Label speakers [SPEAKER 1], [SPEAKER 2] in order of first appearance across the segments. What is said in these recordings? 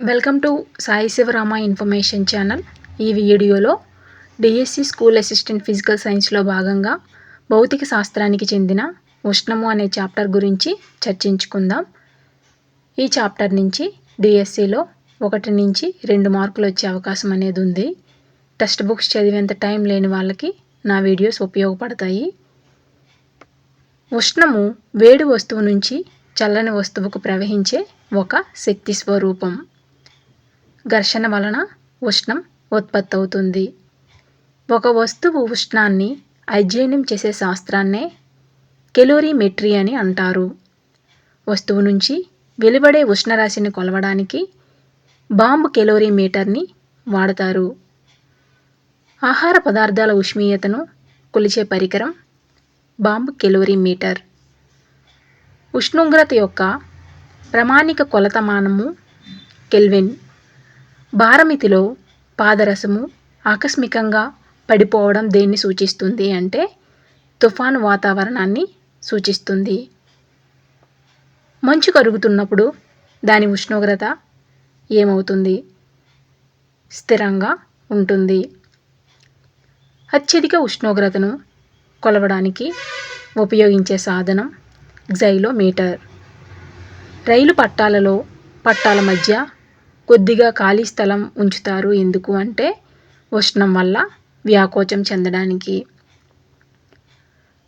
[SPEAKER 1] Welcome to Sai Sivarama information channel. ఈ వీడియోలో DSC school assistant physical సైన్స్లో భాగంగా భౌతిక శాస్త్రానికి చెందిన ఉష్ణము అనే చాప్టర్ గురించి చర్చించుకుందాం. ఈ చాప్టర్ నుంచి డిఎస్సిలో ఒకటి నుంచి రెండు మార్కులు వచ్చే అవకాశం అనేది ఉంది. టెక్స్ట్ బుక్స్ చదివేంత టైం లేని వాళ్ళకి నా వీడియోస్ ఉపయోగపడతాయి. ఉష్ణము వేడి వస్తువు నుంచి చల్లని వస్తువుకు ప్రవహించే ఒక శక్తి స్వరూపం. ఘర్షణ వలన ఉష్ణం ఉత్పత్తి అవుతుంది ఒక వస్తువు ఉష్ణాన్ని అధ్యయనం చేసే శాస్త్రాన్నే కెలోరీమెట్రీ అని అంటారు. వస్తువు నుంచి వెలువడే ఉష్ణరాశిని కొలవడానికి బాంబు కెలోరీమీటర్ని వాడతారు. ఆహార పదార్థాల ఉష్ణీయతను కొలిచే పరికరం బాంబు కెలోరీమీటర్. ఉష్ణోగ్రత యొక్క ప్రామాణిక కొలతమానము కెల్విన్. భారమితిలో పాదరసము ఆకస్మికంగా పడిపోవడం దేన్ని సూచిస్తుంది అంటే తుఫాను వాతావరణాన్ని సూచిస్తుంది. మంచు కరుగుతున్నప్పుడు దాని ఉష్ణోగ్రత ఏమవుతుంది? స్థిరంగా ఉంటుంది. అత్యధిక ఉష్ణోగ్రతను కొలవడానికి ఉపయోగించే సాధనం గ్జైలోమీటర్ రైలు పట్టాలలో పట్టాల మధ్య కొద్దిగా ఖాళీ స్థలం ఉంచుతారు. ఎందుకు అంటే ఉష్ణం వల్ల వ్యాకోచం చెందడానికి.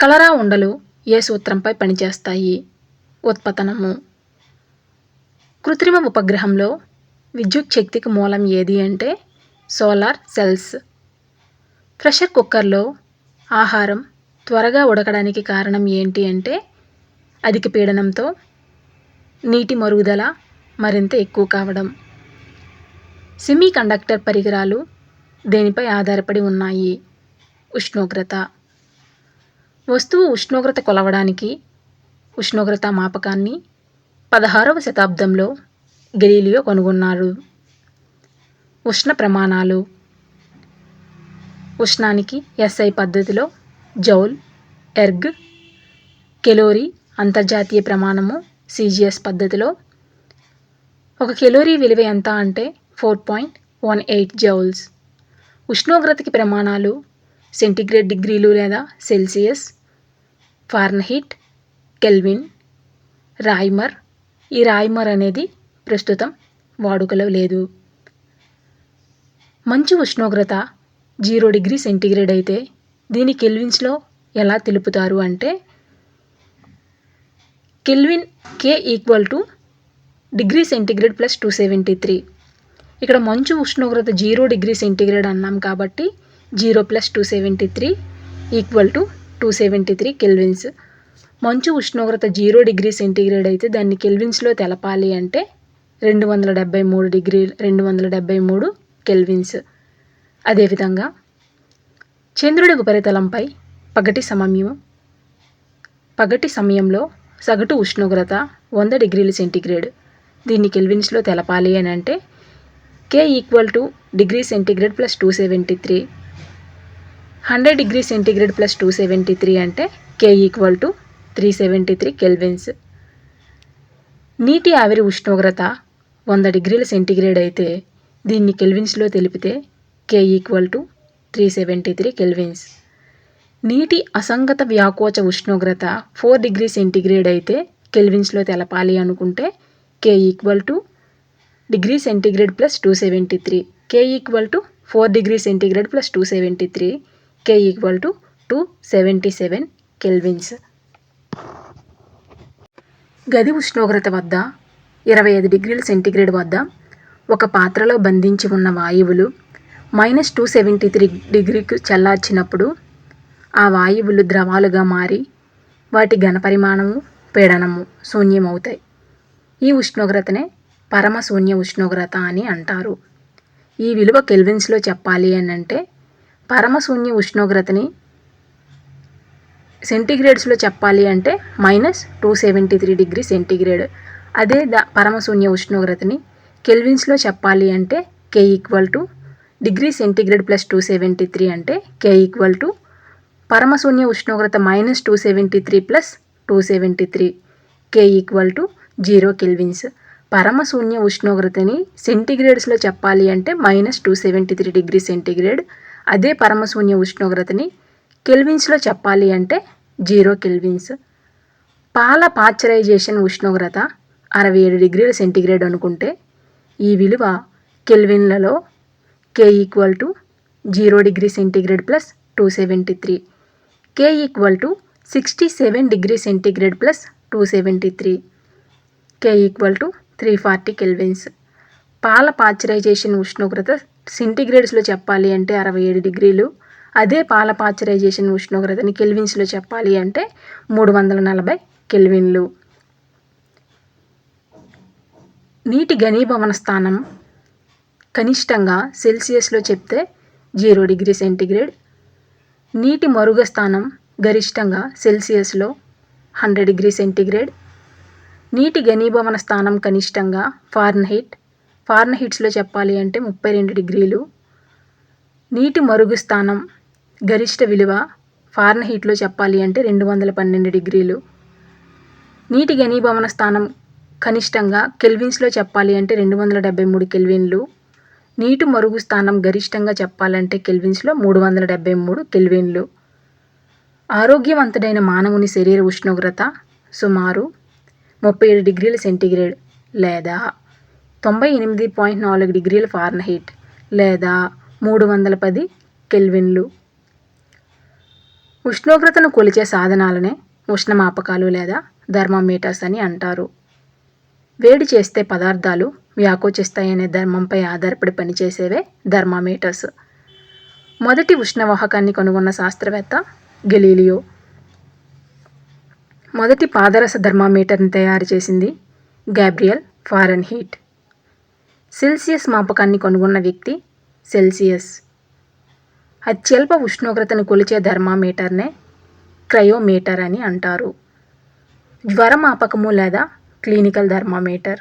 [SPEAKER 1] కలరా ఉండలు ఏ సూత్రంపై పనిచేస్తాయి? ఉత్పతనము. కృత్రిమ ఉపగ్రహంలో విద్యుత్ శక్తికి మూలం ఏది అంటే సోలార్ సెల్స్. ప్రెషర్ కుక్కర్లో ఆహారం త్వరగా ఉడకడానికి కారణం ఏంటి అంటే అధిక పీడనంతో నీటి మరుగుదల మరింత ఎక్కువ కావడం. సెమీకండక్టర్ పరికరాలు దేనిపై ఆధారపడి ఉన్నాయి? ఉష్ణోగ్రత. వస్తువు ఉష్ణోగ్రత కొలవడానికి ఉష్ణోగ్రత మాపకాన్ని పదహారవ శతాబ్దంలో గెలీలియో కనుగొన్నారు. ఉష్ణ ప్రమాణాలు. ఉష్ణానికి ఎస్ఐ పద్ధతిలో జౌల్ ఎర్గ్ కెలోరీ అంతర్జాతీయ ప్రమాణము సిజిఎస్ పద్ధతిలో ఒక కెలోరీ విలువ ఎంత అంటే four point one eight joules. ఉష్ణోగ్రతకి ప్రమాణాలు సెంటిగ్రేడ్ డిగ్రీలు లేదా సెల్సియస్ ఫార్న్హీట్ కెల్విన్ రాయ్మర్. ఈ రాయ్మర్ అనేది ప్రస్తుతం వాడుకలో లేదు. మంచు ఉష్ణోగ్రత జీరో డిగ్రీ సెంటిగ్రేడ్ అయితే దీని కెల్విన్స్లో ఎలా తెలుపుతారు అంటే kelvin K equal to degree centigrade plus two seventy three. ఇక్కడ మంచు ఉష్ణోగ్రత జీరో డిగ్రీ సెంటిగ్రేడ్ అన్నాం కాబట్టి zero plus two seventy three equal to two seventy three kelvins. మంచు ఉష్ణోగ్రత జీరో డిగ్రీ సెంటిగ్రేడ్ అయితే దాన్ని కెల్విన్స్లో తెలపాలి అంటే రెండు వందల డెబ్బై మూడు డిగ్రీ రెండు వందల డెబ్బై మూడు కెల్విన్స్. అదేవిధంగా చంద్రుడి ఉపరితలంపై పగటి సమయం పగటి సమయంలో సగటు ఉష్ణోగ్రత వంద డిగ్రీల సెంటిగ్రేడ్. దీన్ని కెల్విన్స్లో తెలపాలి అని అంటే K equal to degree centigrade plus two seventy three hundred degree centigrade plus two seventy three అంటే K equal to three seventy three kelvins నీటి ఆవిరి ఉష్ణోగ్రత వంద డిగ్రీల సెంటిగ్రేడ్ అయితే దీన్ని కెల్విన్స్లో తెలిపితే K equal to three seventy three kelvins నీటి అసంగత వ్యాకోచ ఉష్ణోగ్రత ఫోర్ డిగ్రీ సెంటిగ్రేడ్ అయితే కెల్విన్స్లో తెలపాలి అనుకుంటే K equal to degree centigrade plus two seventy three. K equal to four degree centigrade plus two seventy three. K equal to two seventy seven kelvins. గది ఉష్ణోగ్రత వద్ద ఇరవై ఐదు డిగ్రీల సెంటిగ్రేడ్ వద్ద ఒక పాత్రలో బంధించి ఉన్న వాయువులు మైనస్ టూ సెవెంటీ త్రీ డిగ్రీకి చల్లార్చినప్పుడు ఆ వాయువులు ద్రవాలుగా మారి వాటి ఘనపరిమాణము పీడనము శూన్యమవుతాయి. ఈ ఉష్ణోగ్రతనే పరమశూన్య ఉష్ణోగ్రత అని అంటారు. ఈ విలువ కెల్విన్స్లో చెప్పాలి అని అంటే పరమశూన్య ఉష్ణోగ్రతని సెంటిగ్రేడ్స్లో చెప్పాలి అంటే minus two seventy three degree centigrade. అదే ద పరమశూన్య ఉష్ణోగ్రతని కెల్విన్స్లో చెప్పాలి అంటే K equal to degree centigrade plus two seventy three అంటే కే ఈక్వల్ టు పరమశూన్య ఉష్ణోగ్రత minus two seventy three plus two seventy three K equal to zero kelvins. పరమశూన్య ఉష్ణోగ్రతని సెంటీగ్రేడ్స్లో చెప్పాలి అంటే minus two seventy three degree centigrade. అదే పరమశూన్య ఉష్ణోగ్రతని కెల్విన్స్లో చెప్పాలి అంటే జీరో కెల్విన్స్. పాల పాశ్చరైజేషన్ ఉష్ణోగ్రత అరవై ఏడు డిగ్రీల సెంటీగ్రేడ్ అనుకుంటే ఈ విలువ కెల్విన్లలో K equal to zero degree centigrade plus two seventy three. K equal to sixty seven degree centigrade plus two seventy three. K equal to three forty kelvins. పాల pasteurization ఉష్ణోగ్రత సెంటిగ్రేడ్స్లో చెప్పాలి అంటే అరవై ఏడు డిగ్రీలు. అదే పాల పాశ్చరైజేషన్ ఉష్ణోగ్రతని కెల్విన్స్లో చెప్పాలి అంటే మూడు వందల నలభై కెల్విన్లు. నీటి ఘనీభవన స్థానం కనిష్టంగా సెల్సియస్లో చెప్తే జీరో డిగ్రీ సెంటిగ్రేడ్. నీటి మరుగ స్థానం గరిష్టంగా సెల్సియస్లో హండ్రెడ్ డిగ్రీ సెంటిగ్రేడ్. నీటి ఘనీభవన స్థానం కనిష్టంగా ఫారెన్హీట్. ఫారెన్హీట్స్లో చెప్పాలి అంటే ముప్పై రెండు డిగ్రీలు. నీటి మరుగు స్థానం గరిష్ట విలువ ఫారెన్హీట్లో చెప్పాలి అంటే రెండు వందల పన్నెండు డిగ్రీలు. నీటి ఘనీభవన స్థానం కనిష్టంగా కెల్విన్స్లో చెప్పాలి అంటే రెండు వందల డెబ్బై మూడు కెల్విన్లు. నీటి మరుగు స్థానం గరిష్టంగా చెప్పాలంటే కెల్విన్స్లో మూడు వందల డెబ్బై మూడు కెల్విన్లు. ఆరోగ్యవంతుడైన మానవుని శరీర ఉష్ణోగ్రత సుమారు ముప్పై ఏడు డిగ్రీల సెంటీగ్రేడ్ లేదా తొంభై ఎనిమిది పాయింట్ నాలుగు డిగ్రీల ఫారెన్హీట్ లేదా మూడు వందల పది కెల్విన్లు. ఉష్ణోగ్రతను కొలిచే సాధనాలనే ఉష్ణమాపకాలు లేదా థర్మామీటర్స్ అని అంటారు. వేడి చేస్తే పదార్థాలు వ్యాకోచిస్తాయనే ధర్మంపై ఆధారపడి పనిచేసేవే థర్మామీటర్స్. మొదటి ఉష్ణవాహకాన్ని కనుగొన్న శాస్త్రవేత్త గెలీలియో మొదటి పాదరస థర్మామీటర్ని తయారు చేసింది గ్యాబ్రియల్ ఫారెన్హీట్. సెల్సియస్ మాపకాన్ని కనుగొన్న వ్యక్తి సెల్సియస్. అత్యల్ప ఉష్ణోగ్రతను కొలిచే థర్మామీటర్నే క్రయోమీటర్ అని అంటారు. జ్వరమాపకము లేదా క్లినికల్ థర్మామీటర్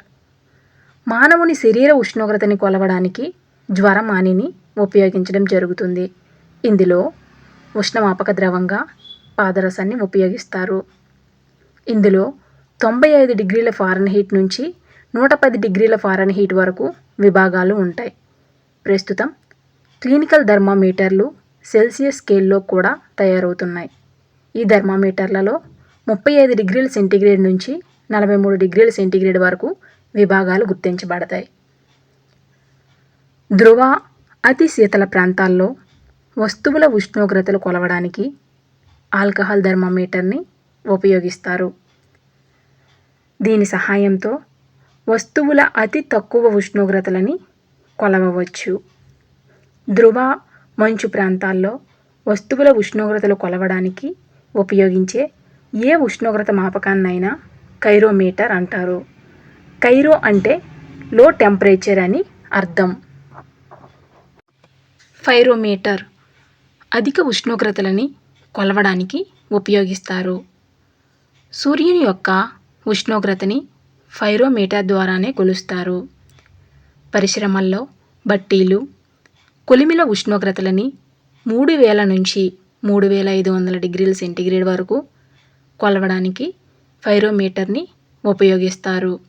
[SPEAKER 1] మానవుని శరీర ఉష్ణోగ్రతని కొలవడానికి జ్వరమానిని ఉపయోగించడం జరుగుతుంది. ఇందులో ఉష్ణమాపక ద్రవంగా పాదరసాన్ని ఉపయోగిస్తారు. ఇందులో తొంభై ఐదు డిగ్రీల ఫారెన్హీట్ నుంచి నూట పది డిగ్రీల ఫారెన్హీట్ వరకు విభాగాలు ఉంటాయి. ప్రస్తుతం క్లినికల్ థర్మామీటర్లు సెల్సియస్ స్కేల్లో కూడా తయారవుతున్నాయి. ఈ థర్మామీటర్లలో ముప్పై ఐదు డిగ్రీల సెంటీగ్రేడ్ నుంచి నలభై మూడు డిగ్రీల సెంటీగ్రేడ్ వరకు విభాగాలు గుర్తించబడతాయి. ధ్రువ అతి శీతల ప్రాంతాల్లో వస్తువుల ఉష్ణోగ్రతలు కొలవడానికి ఆల్కహాల్ థర్మామీటర్ని ఉపయోగిస్తారు. దీని సహాయంతో వస్తువుల అతి తక్కువ ఉష్ణోగ్రతలని కొలవవచ్చు. ధ్రువ మంచు ప్రాంతాల్లో వస్తువుల ఉష్ణోగ్రతలు కొలవడానికి ఉపయోగించే ఏ ఉష్ణోగ్రత మాపకాన్నైనా కైరోమీటర్ అంటారు. కైరో అంటే లో టెంపరేచర్ అని అర్థం. ఫైరోమీటర్ అధిక ఉష్ణోగ్రతలని కొలవడానికి ఉపయోగిస్తారు. సూర్యుని యొక్క ఉష్ణోగ్రతని ఫైరోమీటర్ ద్వారానే కొలుస్తారు. పరిశ్రమల్లో బట్టీలు కొలిమిల ఉష్ణోగ్రతలని మూడు వేల నుంచి మూడు వేల ఐదు వందల డిగ్రీల సెంటీగ్రేడ్ వరకు కొలవడానికి ఫైరోమీటర్ని ఉపయోగిస్తారు.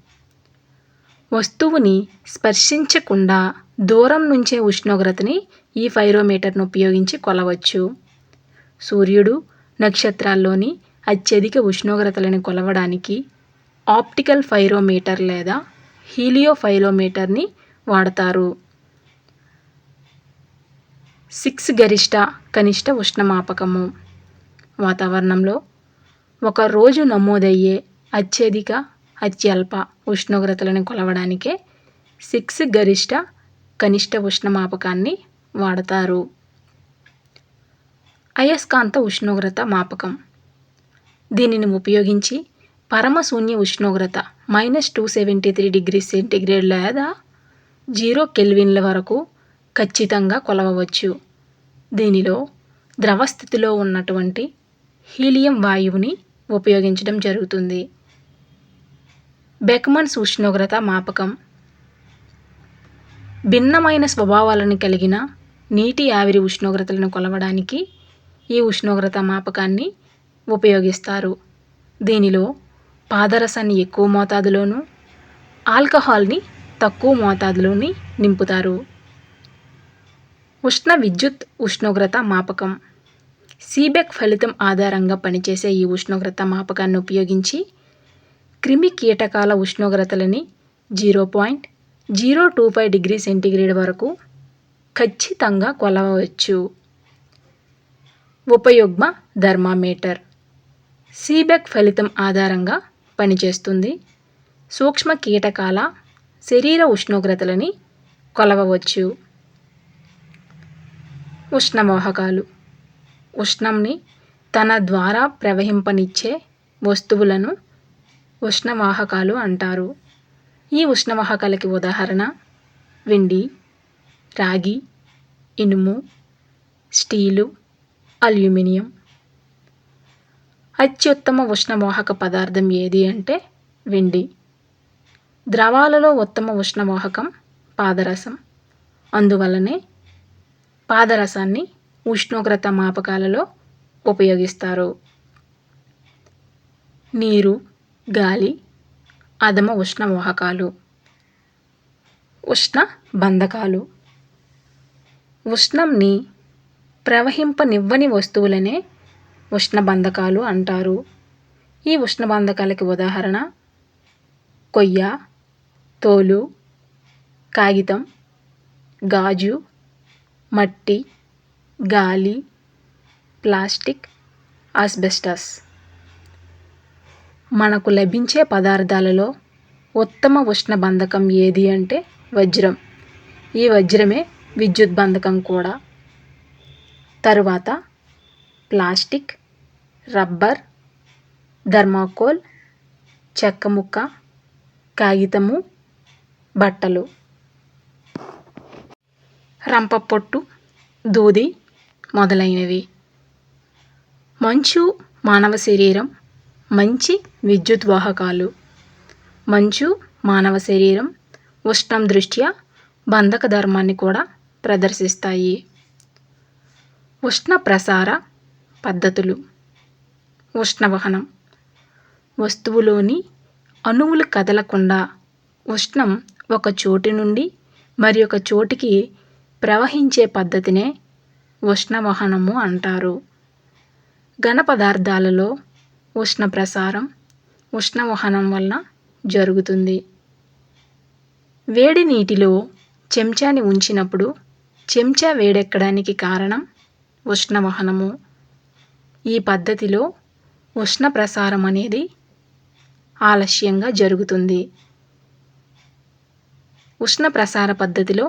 [SPEAKER 1] వస్తువుని స్పర్శించకుండా దూరం నుంచే ఉష్ణోగ్రతని ఈ ఫైరోమీటర్ను ఉపయోగించి కొలవచ్చు. సూర్యుడు నక్షత్రాల్లోని అత్యధిక ఉష్ణోగ్రతలను కొలవడానికి ఆప్టికల్ ఫైరోమీటర్ లేదా హీలియోఫైరోమీటర్ని వాడతారు. సిక్స్ గరిష్ట కనిష్ట ఉష్ణమాపకము. వాతావరణంలో ఒక రోజు నమోదయ్యే అత్యధిక అత్యల్ప ఉష్ణోగ్రతలను కొలవడానికే సిక్స్ గరిష్ట కనిష్ట ఉష్ణమాపకాన్ని వాడతారు. అయస్కాంత ఉష్ణోగ్రత మాపకం. దీనిని ఉపయోగించి పరమశూన్య ఉష్ణోగ్రత minus two seventy three degree centigrade లేదా జీరో కెల్విన్ల వరకు ఖచ్చితంగా కొలవవచ్చు. దీనిలో ద్రవస్థితిలో ఉన్నటువంటి హీలియం వాయువుని ఉపయోగించడం జరుగుతుంది. బెక్మన్స్ ఉష్ణోగ్రత మాపకం భిన్నమైన స్వభావాలను కలిగిన నీటి ఆవిరి ఉష్ణోగ్రతలను కొలవడానికి ఈ ఉష్ణోగ్రత మాపకాన్ని ఉపయోగిస్తారు. దీనిలో పాదరసాన్ని ఎక్కువ మోతాదులోను ఆల్కహాల్ని తక్కువ మోతాదులోని నింపుతారు. ఉష్ణ విద్యుత్ ఉష్ణోగ్రత మాపకం. సీబెక్ ఫలితం ఆధారంగా పనిచేసే ఈ ఉష్ణోగ్రత మాపకాన్ని ఉపయోగించి క్రిమి కీటకాల ఉష్ణోగ్రతలని zero point zero two five degree centigrade వరకు ఖచ్చితంగా కొలవవచ్చు. ఉపయోగ థర్మామీటర్. సీబెక్ ఫలితం ఆధారంగా పనిచేస్తుంది. సూక్ష్మ కీటకాల శరీర ఉష్ణోగ్రతలని కొలవవచ్చు. ఉష్ణవాహకాలు. ఉష్ణంని తన ద్వారా ప్రవహింపనిచ్చే వస్తువులను ఉష్ణవాహకాలు అంటారు. ఈ ఉష్ణవాహకాలకి ఉదాహరణ వెండి రాగి ఇనుము స్టీలు అల్యూమినియం అత్యుత్తమ ఉష్ణవాహక పదార్థం ఏది అంటే వెండి. ద్రవాలలో ఉత్తమ ఉష్ణవాహకం పాదరసం. అందువల్లనే పాదరసాన్ని ఉష్ణోగ్రత మాపకాలలో ఉపయోగిస్తారు. నీరు గాలి అధమ ఉష్ణవాహకాలు. ఉష్ణ బంధకాలు. ఉష్ణంని ప్రవహింపనివ్వని వస్తువులనే ఉష్ణబంధకాలు అంటారు. ఈ ఉష్ణబంధకాలకి ఉదాహరణ కొయ్య తోలు కాగితం గాజు మట్టి గాలి ప్లాస్టిక్ ఆస్బెస్టస్. మనకు లభించే పదార్థాలలో ఉత్తమ ఉష్ణ బంధకం ఏది అంటే వజ్రం. ఈ వజ్రమే విద్యుత్ బంధకం కూడా. తరువాత ప్లాస్టిక్ రబ్బర్ థర్మాకోల్ చెక్క ముక్క కాగితము బట్టలు. రంపపొట్టు దూది మొదలైనవి. మంచు మానవ శరీరం మంచి విద్యుత్ వాహకాలు. మంచు మానవ శరీరం ఉష్ణం దృష్ట్యా బంధక ధర్మాన్ని కూడా ప్రదర్శిస్తాయి. ఉష్ణ ప్రసార పద్ధతులు. ఉష్ణవహనం. వస్తువులోని అణువులు కదలకుండా ఉష్ణం ఒక చోటు నుండి మరి ఒక చోటికి ప్రవహించే పద్ధతినే ఉష్ణవహనము అంటారు. ఘన పదార్థాలలో ఉష్ణ ప్రసారం ఉష్ణవహనం వలన జరుగుతుంది. వేడి నీటిలో చెంచాని ఉంచినప్పుడు చెంచా వేడెక్కడానికి కారణం ఉష్ణవహనము. ఈ పద్ధతిలో ఉష్ణ ప్రసారం అనేది ఆలస్యంగా జరుగుతుంది. ఉష్ణ ప్రసార పద్ధతిలో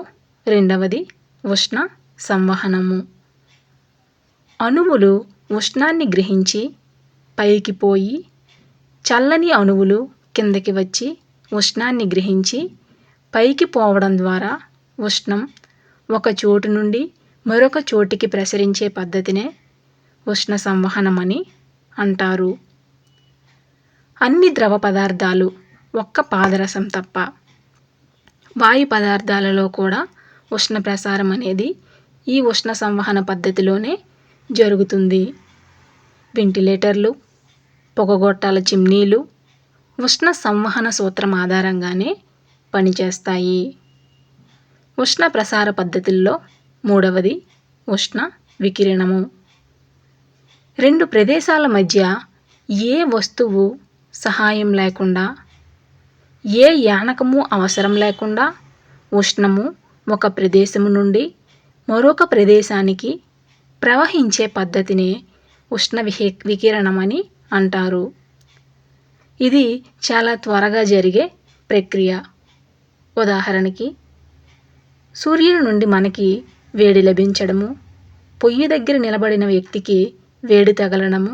[SPEAKER 1] రెండవది ఉష్ణ సంవహనము. అణువులు ఉష్ణాన్ని గ్రహించి పైకి పోయి చల్లని అణువులు కిందకి వచ్చి ఉష్ణాన్ని గ్రహించి పైకి పోవడం ద్వారా ఉష్ణం ఒక చోటు నుండి మరొక చోటికి ప్రసరించే పద్ధతినే ఉష్ణ సంవహనం అని అంటారు. అన్ని ద్రవ పదార్థాలు ఒక్క పాదరసం తప్ప. వాయు పదార్థాలలో కూడా ఉష్ణ ప్రసారం అనేది ఈ ఉష్ణ సంవహన పద్ధతిలోనే జరుగుతుంది. వెంటిలేటర్లు పొగగొట్టాల చిమ్నీలు ఉష్ణ సంవహన సూత్రం ఆధారంగానే పనిచేస్తాయి. ఉష్ణ ప్రసార పద్ధతుల్లో మూడవది ఉష్ణ వికిరణము. రెండు ప్రదేశాల మధ్య ఏ వస్తువు సహాయం లేకుండా ఏ యానకము అవసరం లేకుండా ఉష్ణము ఒక ప్రదేశము నుండి మరొక ప్రదేశానికి ప్రవహించే పద్ధతిని ఉష్ణ విహి వికిరణం అని అంటారు. ఇది చాలా త్వరగా జరిగే ప్రక్రియ. ఉదాహరణకి సూర్యుని నుండి మనకి వేడి లభించడము పొయ్యి దగ్గర నిలబడిన వ్యక్తికి వేడి తగలడము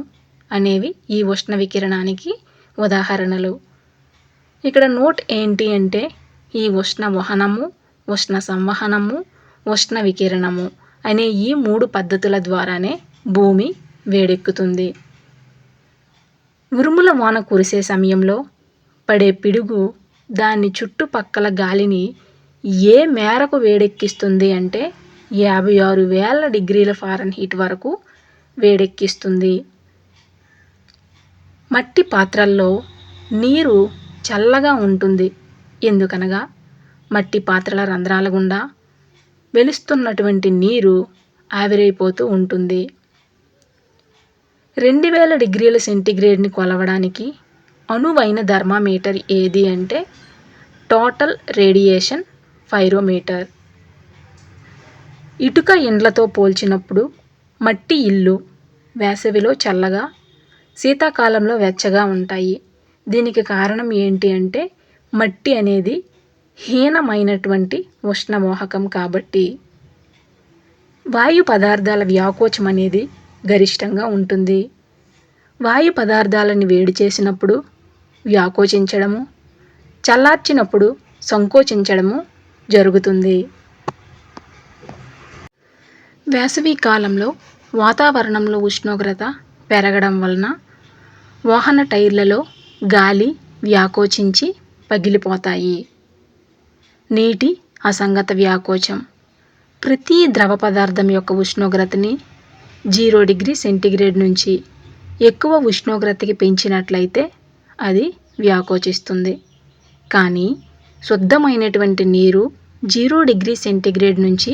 [SPEAKER 1] అనేవి ఈ ఉష్ణ వికిరణానికి ఉదాహరణలు. ఇక్కడ నోట్ ఏంటి అంటే ఈ ఉష్ణ వహనము ఉష్ణ సంవహనము ఉష్ణ వికిరణము అనే ఈ మూడు పద్ధతుల ద్వారానే భూమి వేడెక్కుతుంది. ఉరుముల వాన కురిసే సమయంలో పడే పిడుగు దాని చుట్టుపక్కల గాలిని ఏ మేరకు వేడెక్కిస్తుంది అంటే యాభై ఆరు వేల డిగ్రీల ఫారెన్హీట్ వరకు వేడెక్కిస్తుంది. మట్టి పాత్రల్లో నీరు చల్లగా ఉంటుంది. ఎందుకనగా మట్టి పాత్రల రంధ్రాల గుండా వెలుస్తున్నటువంటి నీరు ఆవిరైపోతూ ఉంటుంది. రెండు వేల డిగ్రీల సెంటిగ్రేడ్ని కొలవడానికి అనువైన థర్మామీటర్ ఏది అంటే టోటల్ రేడియేషన్ ఫైరోమీటర్. ఇటుక ఇండ్లతో పోల్చినప్పుడు మట్టి ఇల్లు వేసవిలో చల్లగా శీతాకాలంలో వెచ్చగా ఉంటాయి. దీనికి కారణం ఏంటి అంటే మట్టి అనేది హీనమైనటువంటి ఉష్ణమోహకం కాబట్టి. వాయు పదార్థాల వ్యాకోచం అనేది గరిష్టంగా ఉంటుంది. వాయు పదార్థాలను వేడి చేసినప్పుడు వ్యాకోచించడము చల్లార్చినప్పుడు సంకోచించడము జరుగుతుంది. వేసవి కాలంలో వాతావరణంలో ఉష్ణోగ్రత పెరగడం వలన వాహన టైర్లలో గాలి వ్యాకోచించి పగిలిపోతాయి. నీటి అసంగత వ్యాకోచం. ప్రతి ద్రవ పదార్థం యొక్క ఉష్ణోగ్రతని జీరో డిగ్రీ సెంటిగ్రేడ్ నుంచి ఎక్కువ ఉష్ణోగ్రతకి పెంచినట్లయితే అది వ్యాకోచిస్తుంది. కానీ శుద్ధమైనటువంటి నీరు జీరో డిగ్రీ సెంటిగ్రేడ్ నుంచి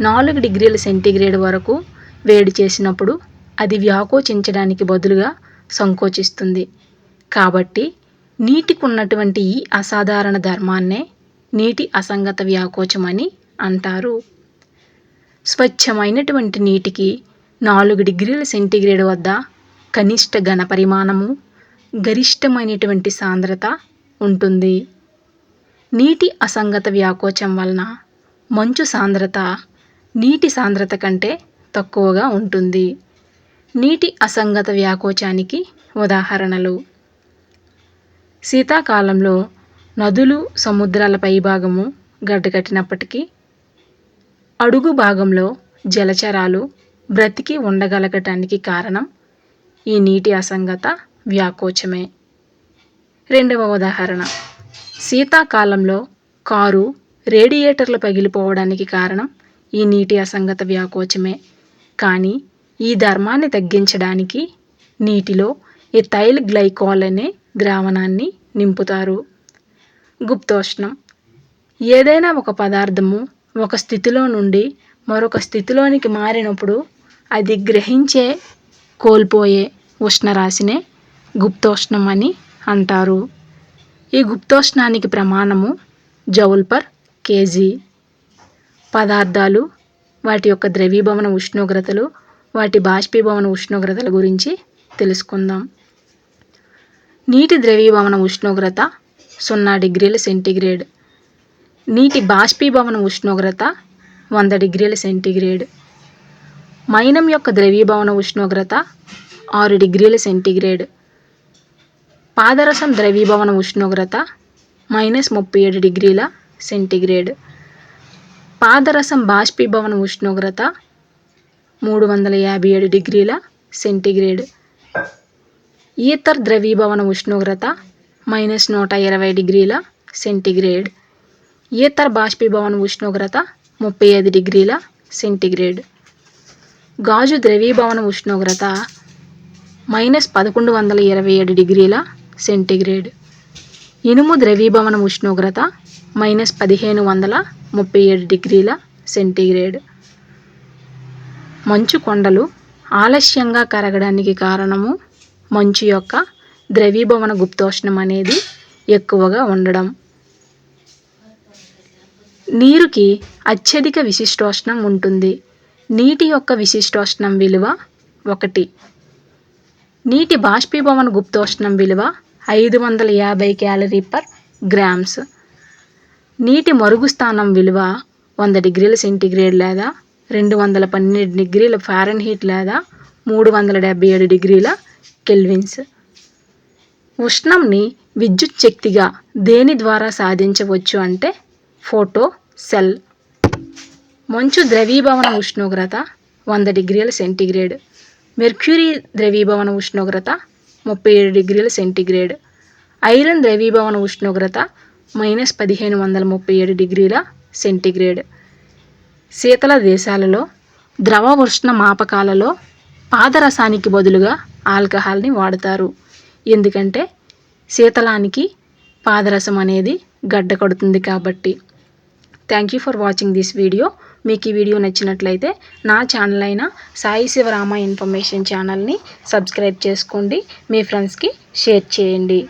[SPEAKER 1] నాలుగు డిగ్రీల సెంటిగ్రేడ్ వరకు వేడి చేసినప్పుడు అది వ్యాకోచించడానికి బదులుగా సంకోచిస్తుంది. కాబట్టి నీటికి ఉన్నటువంటి ఈ అసాధారణ ధర్మాన్నే నీటి అసంగత వ్యాకోచం అని అంటారు. స్వచ్ఛమైనటువంటి నీటికి నాలుగు డిగ్రీల సెంటిగ్రేడ్ వద్ద కనిష్ట ఘన పరిమాణము గరిష్టమైనటువంటి సాంద్రత ఉంటుంది. నీటి అసంగత వ్యాకోచం వలన మంచు సాంద్రత నీటి సాంద్రత కంటే తక్కువగా ఉంటుంది. నీటి అసంగత వ్యాకోచానికి ఉదాహరణలు. శీతాకాలంలో నదులు సముద్రాల పైభాగము గడ్డకట్టినప్పటికీ అడుగు భాగంలో జలచరాలు బ్రతికి ఉండగలగటానికి కారణం ఈ నీటి అసంగత వ్యాకోచమే. రెండవ ఉదాహరణ. శీతాకాలంలో కారు రేడియేటర్లు పగిలిపోవడానికి కారణం ఈ నీటి అసంగత వ్యాకోచమే. కానీ ఈ ధర్మాన్ని తగ్గించడానికి నీటిలో ఎథైల్ గ్లైకాల్ అనే ద్రావణాన్ని నింపుతారు. గుప్తోష్ణం. ఏదైనా ఒక పదార్థము ఒక స్థితిలో నుండి మరొక స్థితిలోనికి మారినప్పుడు అది గ్రహించే కోల్పోయే ఉష్ణరాశినే గుప్తోష్ణం అని అంటారు. ఈ గుప్తోష్ణానికి ప్రమాణము జౌల్ పర్ కేజీ. పదార్థాలు వాటి యొక్క ద్రవీభవన ఉష్ణోగ్రతలు వాటి బాష్పీభవన ఉష్ణోగ్రతల గురించి తెలుసుకుందాం. నీటి ద్రవీభవన ఉష్ణోగ్రత సున్నా డిగ్రీల సెంటీగ్రేడ్. నీటి బాష్పీభవన ఉష్ణోగ్రత వంద డిగ్రీల సెంటీగ్రేడ్. మైనం యొక్క ద్రవీభవన ఉష్ణోగ్రత ఆరు డిగ్రీల సెంటీగ్రేడ్. పాదరసం ద్రవీభవన ఉష్ణోగ్రత మైనస్ ముప్పై ఏడు డిగ్రీల సెంటీగ్రేడ్. పాదరసం బాష్పీభవన ఉష్ణోగ్రత మూడు వందల యాభై ఏడు డిగ్రీల సెంటీగ్రేడ్. ఈథర్ ద్రవీభవన ఉష్ణోగ్రత మైనస్ నూట ఇరవై డిగ్రీల సెంటీగ్రేడ్. ఈథర్ బాష్పీభవన ఉష్ణోగ్రత ముప్పై ఐదు డిగ్రీల సెంటీగ్రేడ్. గాజు ద్రవీభవన ఉష్ణోగ్రత మైనస్ పదకొండు వందల ఇరవై ఏడు డిగ్రీల సెంటీగ్రేడ్. ఇనుము ద్రవీభవన ఉష్ణోగ్రత మైనస్ పదిహేను వందల ముప్పై ఏడు డిగ్రీల సెంటీగ్రేడ్. మంచు కొండలు ఆలస్యంగా కరగడానికి కారణము మంచు యొక్క ద్రవీభవన గుప్తోష్ణం అనేది ఎక్కువగా ఉండడం. నీరుకి అత్యధిక విశిష్టోష్ణం ఉంటుంది. నీటి యొక్క విశిష్టోష్ణం విలువ ఒకటి. నీటి బాష్పీభవన గుప్తోష్ణం విలువ ఐదు వందల యాభై క్యాలరీ పర్ గ్రామ్స్. నీటి మరుగు స్థానం విలువ వంద డిగ్రీల సెంటీగ్రేడ్ లేదా రెండు వందల పన్నెండు డిగ్రీల ఫారెన్హీట్ లేదా మూడు వందల డెబ్బై ఏడు డిగ్రీల కెల్విన్స్. ఉష్ణంని విద్యుత్ శక్తిగా దేని ద్వారా సాధించవచ్చు అంటే ఫోటో సెల్. మంచు ద్రవీభవన ఉష్ణోగ్రత వంద డిగ్రీల సెంటీగ్రేడ్. మెర్క్యూరీ ద్రవీభవన ఉష్ణోగ్రత ముప్పై ఏడు డిగ్రీల సెంటీగ్రేడ్. ఐరన్ ద్రవీభవన ఉష్ణోగ్రత మైనస్ పదిహేను వందల ముప్పై ఏడు డిగ్రీల సెంటీగ్రేడ్. శీతల దేశాలలో ద్రవ ఉష్ణ మాపకాలలో పాదరసానికి బదులుగా ఆల్కహాల్ని వాడతారు. ఎందుకంటే శీతలానికి పాదరసం అనేది గడ్డ కడుతుంది కాబట్టి. Thank you for watching this video మీకు ఈ వీడియో నచ్చినట్లయితే నా ఛానల్ అయిన సాయి శివరామ ఇన్ఫర్మేషన్ ఛానల్ని సబ్స్క్రైబ్ చేసుకోండి. మీ ఫ్రెండ్స్కి షేర్ చేయండి.